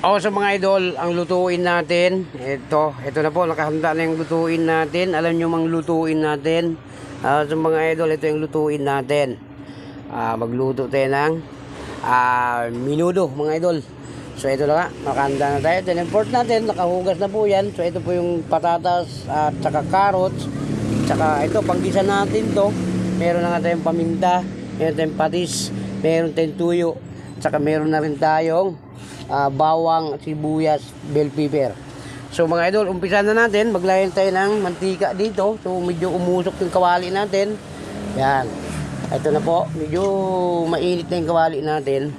O sa mga idol, ang lutuin natin, ito, ito na po, nakahanda na yung lutuin natin. Alam nyo mang lutuin natin. Ah, sa mga idol, ito yung lutuin natin. Ah, magluto tayo ng ah, minudo, mga idol. So ito na nga, nakahanda na tayo. Yung import natin, nakahugas na po yan. So ito po yung patatas at saka carrots. Tsaka ito, panggisa natin to. Meron na nga tayong paminta, meron tayong patis, meron tayong tuyo. Tsaka meron na rin tayong ah, bawang, sibuyas, bell pepper. So mga idol, umpisa na natin. Maglayan tayo ng mantika dito. So medyo umusok yung kawali natin. Yan. Ito na po. Medyo mainit na yung kawali natin.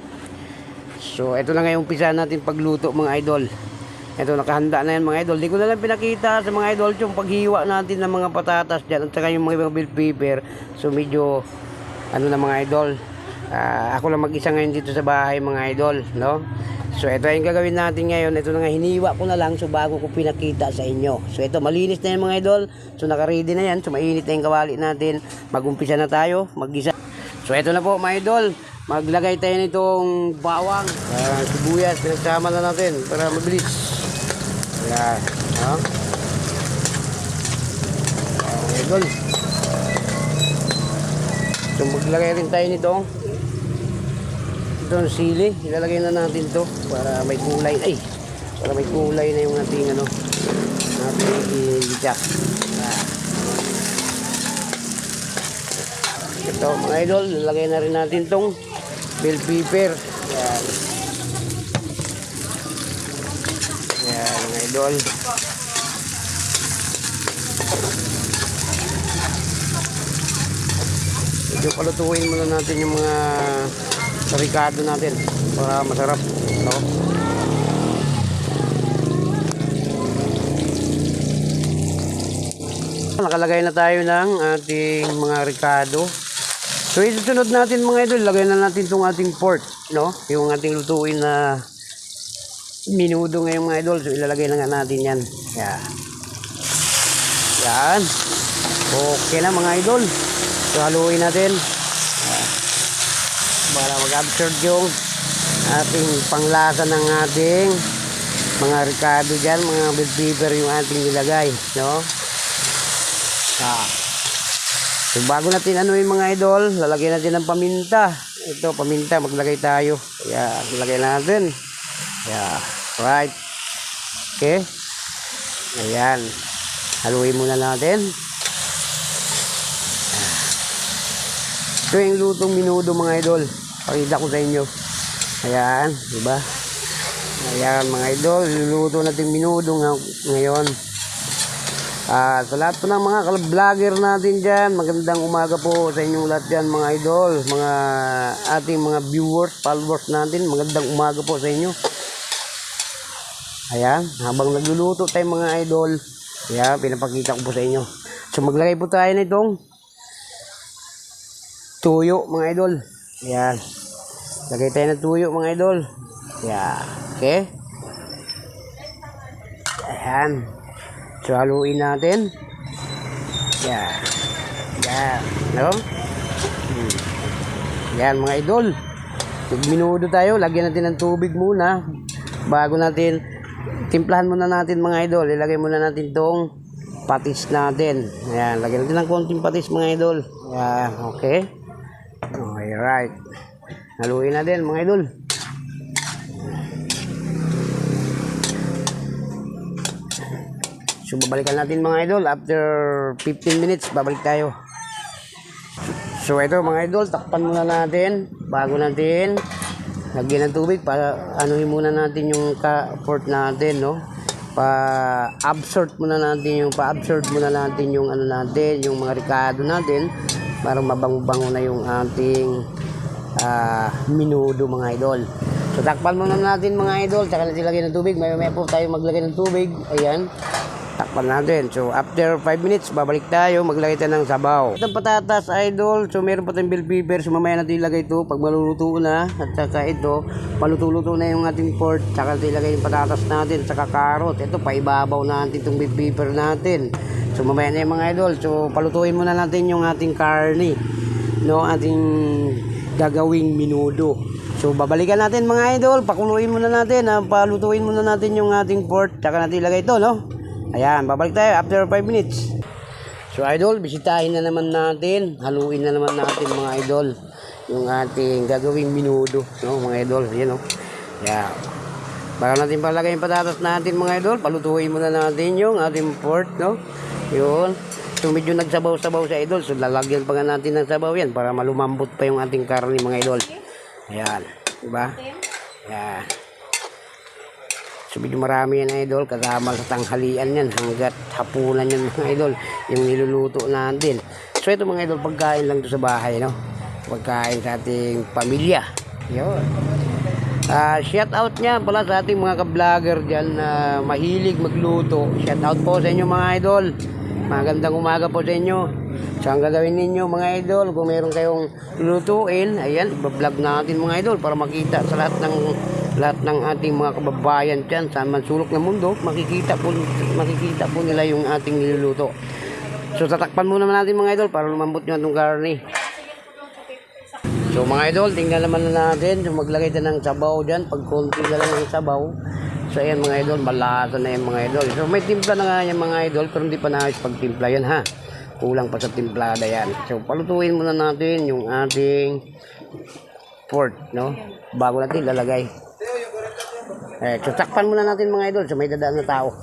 So ito na nga yung umpisa natin pagluto mga idol. Ito nakahanda na yan mga idol. Di ko na lang pinakita sa mga idol yung paghiwa natin ng mga patatas dyan at saka yung mga bell pepper. So medyo ano na mga idol. Ah, ako lang mag-isa ngayon dito sa bahay mga idol, no? So ito yung gagawin natin ngayon. Ito na nga hiniwa ko na lang so bago ko pinakita sa inyo. So ito malinis na yan mga idol. So naka-ready na yan. So mainit na yung kawali natin. Mag-umpisa na tayo. Mag-isa. So ito na po mga idol. Maglagay tayo nitong bawang. Uh, sibuyas. Pinagsama na natin para mabilis. Ayan. Ayan, mga idol. So maglagay rin tayo nito. Itong sili. Ilalagay na natin to para may kulay. Ay! Para may kulay na yung ating ano. Ating itak. Ito mga idol. Ilalagay na rin natin tong bell pepper. Yan. Yan mga idol. Medyo palutuin muna natin yung mga sarikado natin para masarap. No? Nakalagay na tayo ng ating mga ricado. So isusunod natin mga idol, lagay na natin itong ating pork, no? Yung ating lutuin na minudo ngayong mga idol. So ilalagay na natin yan. Yeah. Yan. Okay na mga idol. So haluin natin. Para mag-absorb yung ating panglasa ng ating mga ricado dyan, mga bell pepper yung ating nilagay, no? Ah. So bago natin ano yung mga idol, lalagyan natin ng paminta. Ito, paminta, maglagay tayo. Ayan, maglagay natin. Yeah, right. Okay. Ayan. Haluin muna natin. Ito yung lutong minudo mga idol. Pakita ko sa inyo. Ayan, di ba? Ayan mga idol, luluto natin minudo ng- ngayon. Ah, sa lahat po ng mga vlogger natin dyan, magandang umaga po sa inyong lahat dyan mga idol, mga ating mga viewers, followers natin, magandang umaga po sa inyo. Ayan, habang nagluluto tayo mga idol, ayan, pinapakita ko po sa inyo. So maglagay po tayo nitong tuyo mga idol. Ayan, lagay tayo ng tuyo mga idol. Ayan, okay. Ayan. So, haluin natin. Yan. Yan. No? Hmm. Yan, mga idol. Pag minudo tayo, lagyan natin ng tubig muna. Bago natin, timplahan muna natin mga idol. Ilagay muna natin tong patis natin. Ayan, lagyan natin ng konting patis mga idol. Yan, okay. Okay, right. Haluin natin mga idol. So babalikan natin mga idol after 15 minutes babalik tayo. So ito mga idol, takpan muna natin bago natin lagyan ng tubig para anuhin muna natin yung ka-port natin, no? Pa-absorb muna natin yung pa-absorb muna natin yung ano natin, yung mga ricado natin para mabango-bango na yung ating ah, minudo mga idol. So takpan muna natin mga idol, tsaka natin lagyan ng tubig. May may po tayo maglagay ng tubig. Ayan. Takpan natin. So after 5 minutes, babalik tayo, maglagay tayo ng sabaw. Itong patatas idol, so meron pa tayong bell pepper. So mamaya natin ilagay ito pag maluluto na. At saka ito, maluto-luto na yung ating pork. Tsaka natin ilagay yung patatas natin, tsaka carrot. Ito, paibabaw natin itong bell pepper natin. So mamaya na yung mga idol. So palutuin muna natin yung ating karne. No, ating gagawing minudo. So babalikan natin mga idol, pakuluin muna natin, ah, palutuin muna natin yung ating pork, tsaka natin ilagay ito, no? Ayan, babalik tayo after 5 minutes. So idol, bisitahin na naman natin, haluin na naman natin mga idol, yung ating gagawing minudo, no mga idol, yan no. Yeah. Bago natin palagay yung patatas natin mga idol, palutuin muna natin yung ating pork, no? Yun. So medyo nagsabaw-sabaw sa idol, so lalagyan pa nga natin ng sabaw yan para malumambot pa yung ating karne mga idol. Ayan, diba? Ayan. So medyo marami yan idol, kasama sa tanghalian yan hanggat hapunan yan mga idol, yung niluluto natin. So ito mga idol, pagkain lang to sa bahay, no? Pagkain sa ating pamilya. Yun. Ah, shout out niya pala sa ating mga ka-vlogger diyan na mahilig magluto. Shout out po sa inyo mga idol. Magandang umaga po sa inyo. So ang gagawin ninyo mga idol, kung meron kayong lutuin, ayan, i-vlog natin mga idol para makita sa lahat ng lahat ng ating mga kababayan diyan sa man sulok ng mundo, makikita po makikita po nila yung ating niluluto. So tatakpan muna natin mga idol para lumambot yung atong karne. So mga idol, tingnan naman na natin. So maglagay tayo ng sabaw dyan. Pag konti na lang ng sabaw. So ayan mga idol, malasa na yung mga idol. So may timpla na nga yan mga idol, pero hindi pa naayos pagtimpla yan ha. Kulang pa sa timplada yan. So palutuin muna natin yung ating pork, no? Bago natin lalagay. Eh, so takpan muna natin mga idol, so may dadaan na tao.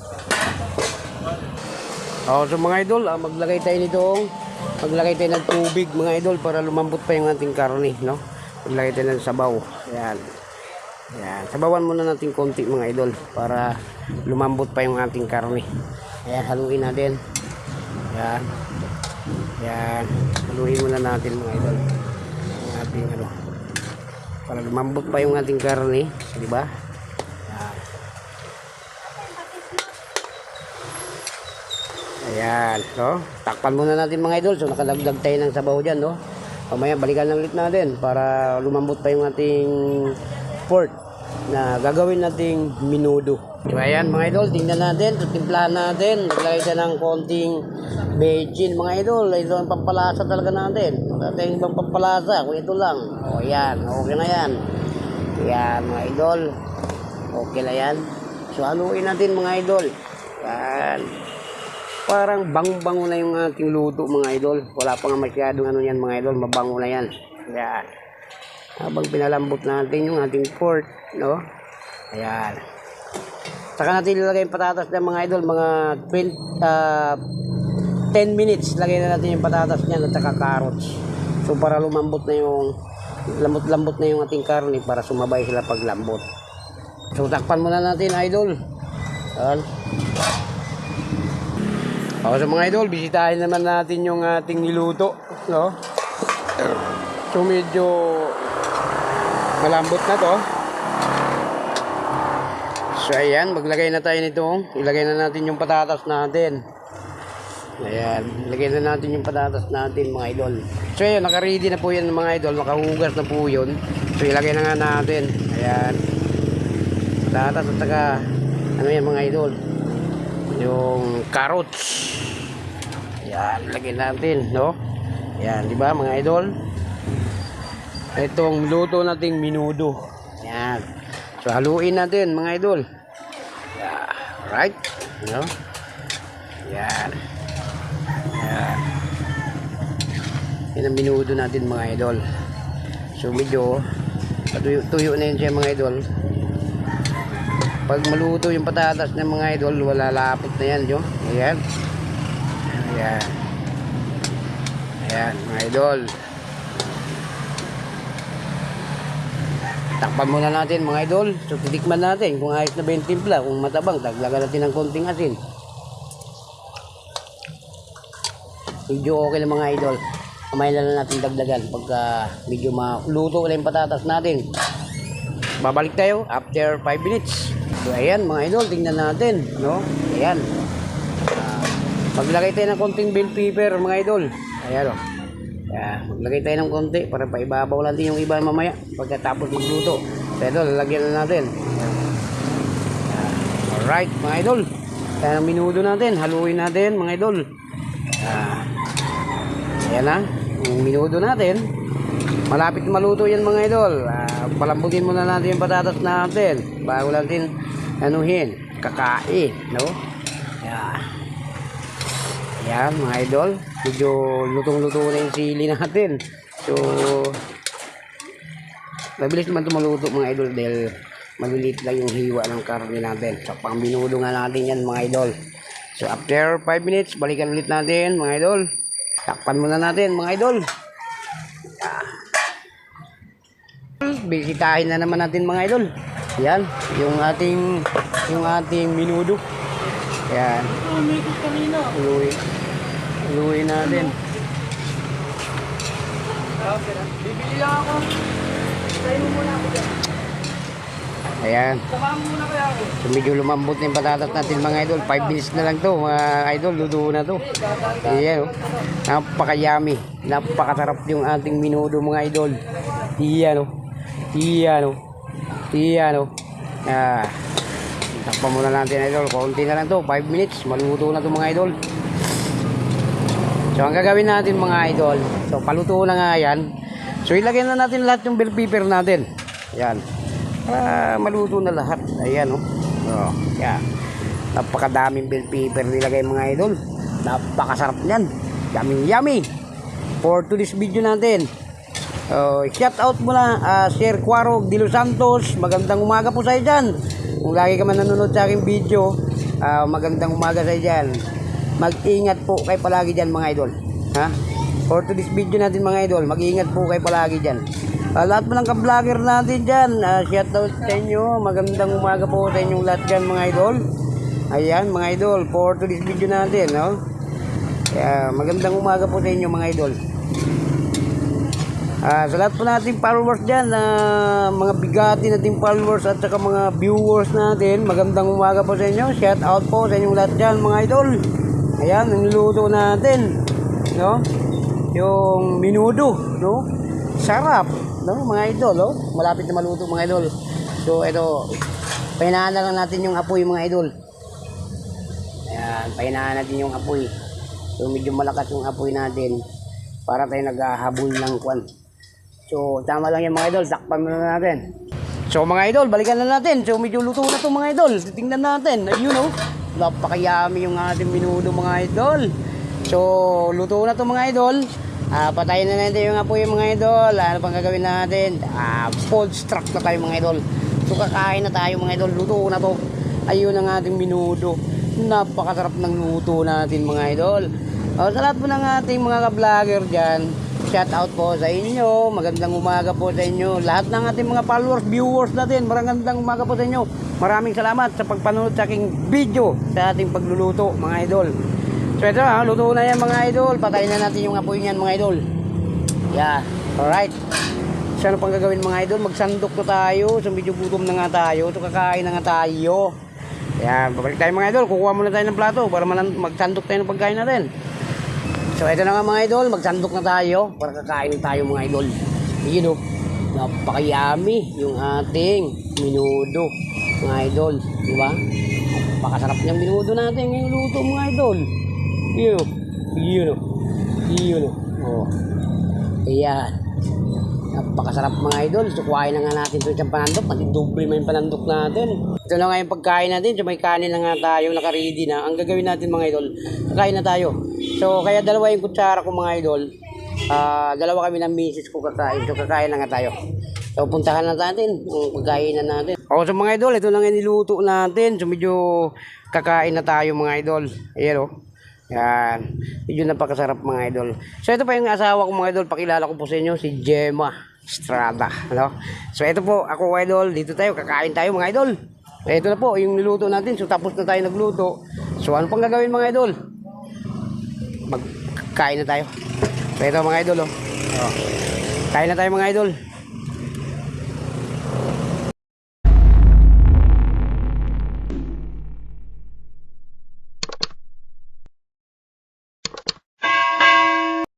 Oh, so mga idol, ah, maglagay tayo nitong maglagay tayo ng tubig mga idol para lumambot pa yung ating karne, no? Maglagay tayo ng sabaw. Ayan. Ayan. Sabawan muna natin konti mga idol para lumambot pa yung ating karne. Ayan, haluin natin. Ayan. Ayan. Haluin muna natin mga idol. Ang ating ano. Para lumambot pa yung ating karne. Di ba? Ayan, no? Takpan muna natin mga idol. So, nakalagdag tayo ng sabaw dyan, no? Mamaya, balikan lang ulit natin para lumambot pa yung ating pork na gagawin nating minudo. So, ayan mga idol, tingnan natin. So, timplahan natin. Naglagay tayo ng konting bechin, mga idol. Ito ang pampalasa talaga natin. Tayong ibang pampalasa. Kung ito lang. O, yan. Okay na yan. Yan, mga idol. Okay na yan. So, haluin natin mga idol. Yan parang bango-bango na yung ating luto mga idol. Wala pa nga masyadong ano yan mga idol, mabango na yan. Ayan. Habang pinalambot natin yung ating pork, no? Ayan. Saka natin ilagay yung patatas ng mga idol, mga 20, ah, 10 minutes. Lagay na natin yung patatas niyan at saka carrots. So para lumambot na yung lambot-lambot na yung ating karne para sumabay sila paglambot. So takpan muna natin idol. Ayan. O, so mga idol, bisitahin naman natin yung ating niluto, no? So medyo malambot na to. So ayan, maglagay na tayo nito. Ilagay na natin yung patatas natin. Ayan, ilagay na natin yung patatas natin mga idol. So ayan, naka-ready na po yan mga idol. Nakahugas na po yun. So ilagay na nga natin. Ayan. Patatas at saka, ano yan mga idol? Yung carrots. Yan, lagyan natin, no? Yan, di ba mga idol? Itong luto nating minudo. Yan. So, haluin natin mga idol. Yeah, right? No? Yan. Yan. Yan ang minudo natin mga idol. So, medyo tuyo, tuyo na yun siya mga idol. Pag maluto yung patatas ng mga idol, wala lapot na yan, jo. Ayan. Ayan. Ayan, mga idol. Takpan muna natin mga idol. So, titikman natin kung ayos na ba yung timpla. Kung matabang, daglagan natin ng konting asin. Medyo okay na mga idol. Kamay na natin dagdagan pagka medyo maluto na yung patatas natin. Babalik tayo after 5 minutes. So, ayan mga idol, tingnan natin, no? Ayan. Ah, maglagay tayo ng konting bell pepper mga idol. Ayan o. Ayan, maglagay tayo ng konti para paibabaw natin yung iba mamaya pagkatapos magluto. So, idol, lalagyan na natin. Ayan. Alright, mga idol. Ang minudo natin. Haluin natin, mga idol. Ah, ayan na. Yung minudo natin. Malapit maluto yan mga idol. Ah, palambutin muna natin yung patatas natin bago natin anuhin, kakain, no? Yan. Yan mga idol. Medyo lutong-luto na yung sili natin. So, mabilis naman ito maluto mga idol dahil maliliit lang yung hiwa ng karne natin. So, pang binudo nga natin yan mga idol. So, after 5 minutes, balikan ulit natin mga idol. Takpan muna natin mga idol. Bisitahin na naman natin mga idol. Yan, yung ating yung ating minudo. Yan. Uluwi. Uluwi natin. Bibili lang ako. Try mo muna ako dyan. Ayan. So medyo lumambot na yung patatas natin mga idol. 5 minutes na lang to mga idol. Luto na to. Ayan oh. Napaka-yummy. Napakasarap yung ating minudo mga idol. Iyan oh. Iyan oh. Iyan oh. Ah. Takpan muna natin idol. Konti na lang to. 5 minutes. Maluto na to mga idol. So ang gagawin natin mga idol. So paluto na nga yan. So ilagay na natin lahat yung bell pepper natin. Yan. Para maluto na lahat. Ayan oh. Oh, yan. Napakadaming bell pepper nilagay mga idol. Napakasarap niyan. Yummy yummy. For today's video natin. Oh, shout out muna uh, Sir Cuarog de Los Santos. Magandang umaga po sa iyo dyan. Kung lagi ka man nanonood sa aking video, ah, magandang umaga sa iyo dyan. Mag-ingat po kayo palagi dyan mga idol. Ha? For today's video natin mga idol, mag-ingat po kayo palagi dyan. Ah, lahat mo ng ka-vlogger natin dyan, uh, shout out sa inyo. Magandang umaga po sa inyong lahat dyan mga idol. Ayan mga idol, for today's video natin, no? Kaya magandang umaga po sa inyo mga idol. Ah, sa lahat po nating followers dyan, na mga bigati nating followers at saka mga viewers natin, magandang umaga po sa inyo. Shout out po sa inyong lahat dyan, mga idol. Ayan, ang luto natin. No? Yung minudo, no? Sarap, no? Mga idol, no? Malapit na maluto, mga idol. So, ito, pahinaan na lang natin yung apoy, mga idol. Ayan, pahinaan natin yung apoy. So, medyo malakas yung apoy natin para tayo naghahabol ng kwan. So, tama lang yan mga idol. Takpan muna natin. So, mga idol, balikan na natin. So, medyo luto na to mga idol. Tingnan natin. Ayun, oh. Napakayami yung ating minudo mga idol. So, luto na to mga idol. Ah, patayin na natin yung apoy mga idol. Ano pang gagawin natin? Ah, food struck na tayo mga idol. So, kakain na tayo mga idol. Luto na to. Ayun ang ating minudo. Napakasarap ng luto natin mga idol. O, sa lahat po ng ating mga ka-vlogger dyan, shout out po sa inyo. Magandang umaga po sa inyo. Lahat ng ating mga followers, viewers natin, magandang umaga po sa inyo. Maraming salamat sa pagpanood sa aking video sa ating pagluluto mga idol. So ito ha, luto na yan mga idol. Patayin na natin yung apoy niyan mga idol. Yeah, alright. So ano pang gagawin mga idol? Magsandok na tayo. So medyo gutom na nga tayo. So kakain na nga tayo. Yan, babalik tayo mga idol. Kukuha muna tayo ng plato para magsandok tayo ng pagkain natin. So ito na nga mga idol, magsandok na tayo para kakain tayo mga idol. Yun o, napakayami yung ating minudo mga idol. Di ba? Napakasarap niyang minudo natin ngayong luto mga idol. Yun o, yun o, yun o. Oh. Ayan. Napakasarap mga idol. So kuhain na nga natin ito isang panandok. Pati doble man yung panandok natin. Ito na nga yung pagkain natin. So may kanin na nga tayo. Naka-ready na. Ang gagawin natin mga idol. Kakain na tayo. So kaya dalawa yung kutsara ko mga idol. Ah, dalawa kami ng misis ko kakain. So kakain na nga tayo. So puntahan na natin. Ang pagkain na natin. O so mga idol. Ito na nga niluto natin. So medyo kakain na tayo mga idol. Ayan o. Yan. Medyo napakasarap mga idol. So ito pa yung asawa ko mga idol. Pakilala ko po sa inyo si Gemma Estrada. Ano? So ito po ako idol. Dito tayo. Kakain tayo mga idol. Ito na po yung niluto natin. So tapos na tayo nagluto. So ano pang gagawin mga idol? Magkain na tayo. So ito mga idol oh. oh. Kain na tayo mga idol.